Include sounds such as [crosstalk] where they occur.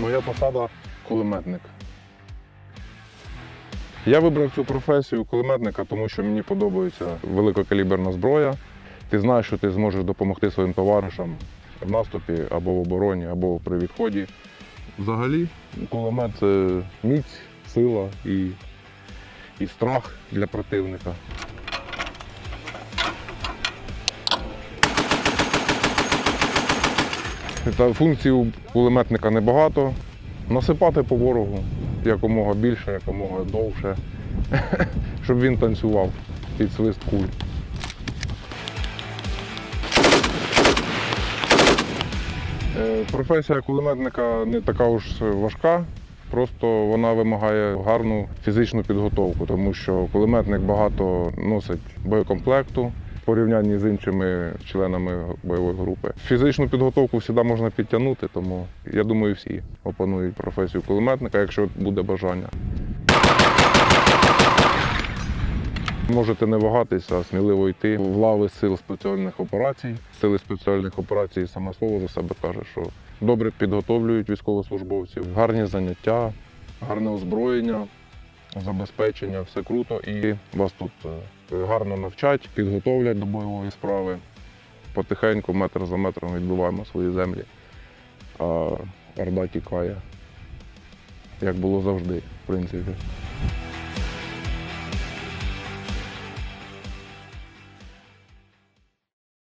Моя посада кулеметник. Я вибрав цю професію кулеметника, тому що мені подобається великокаліберна зброя. Ти знаєш, що ти зможеш допомогти своїм товаришам в наступі або в обороні, або при відході. Взагалі, кулемет це міць, сила і, і страх для противника. Та функцій у кулеметника небагато. Насипати по ворогу якомога більше, якомога довше, [laughs] щоб він танцював під свист куль. Е, Професія кулеметника не така уж важка, просто вона вимагає гарну фізичну підготовку, тому що кулеметник багато носить боєкомплекту в порівнянні з іншими членами бойової групи. Фізичну підготовку завжди можна підтягнути, тому я думаю, всі опанують професію кулеметника, якщо буде бажання. Можете не вагатися, а сміливо йти в лави сил спеціальних операцій. Сили спеціальних операцій саме слово за себе каже, що добре підготовлюють військовослужбовців, гарні заняття, гарне озброєння, забезпечення, все круто. І вас тут е, гарно навчать, підготовлять до бойової справи. Потихеньку, метр за метром відбуваємо свої землі. А Орда тікає, як було завжди, в принципі.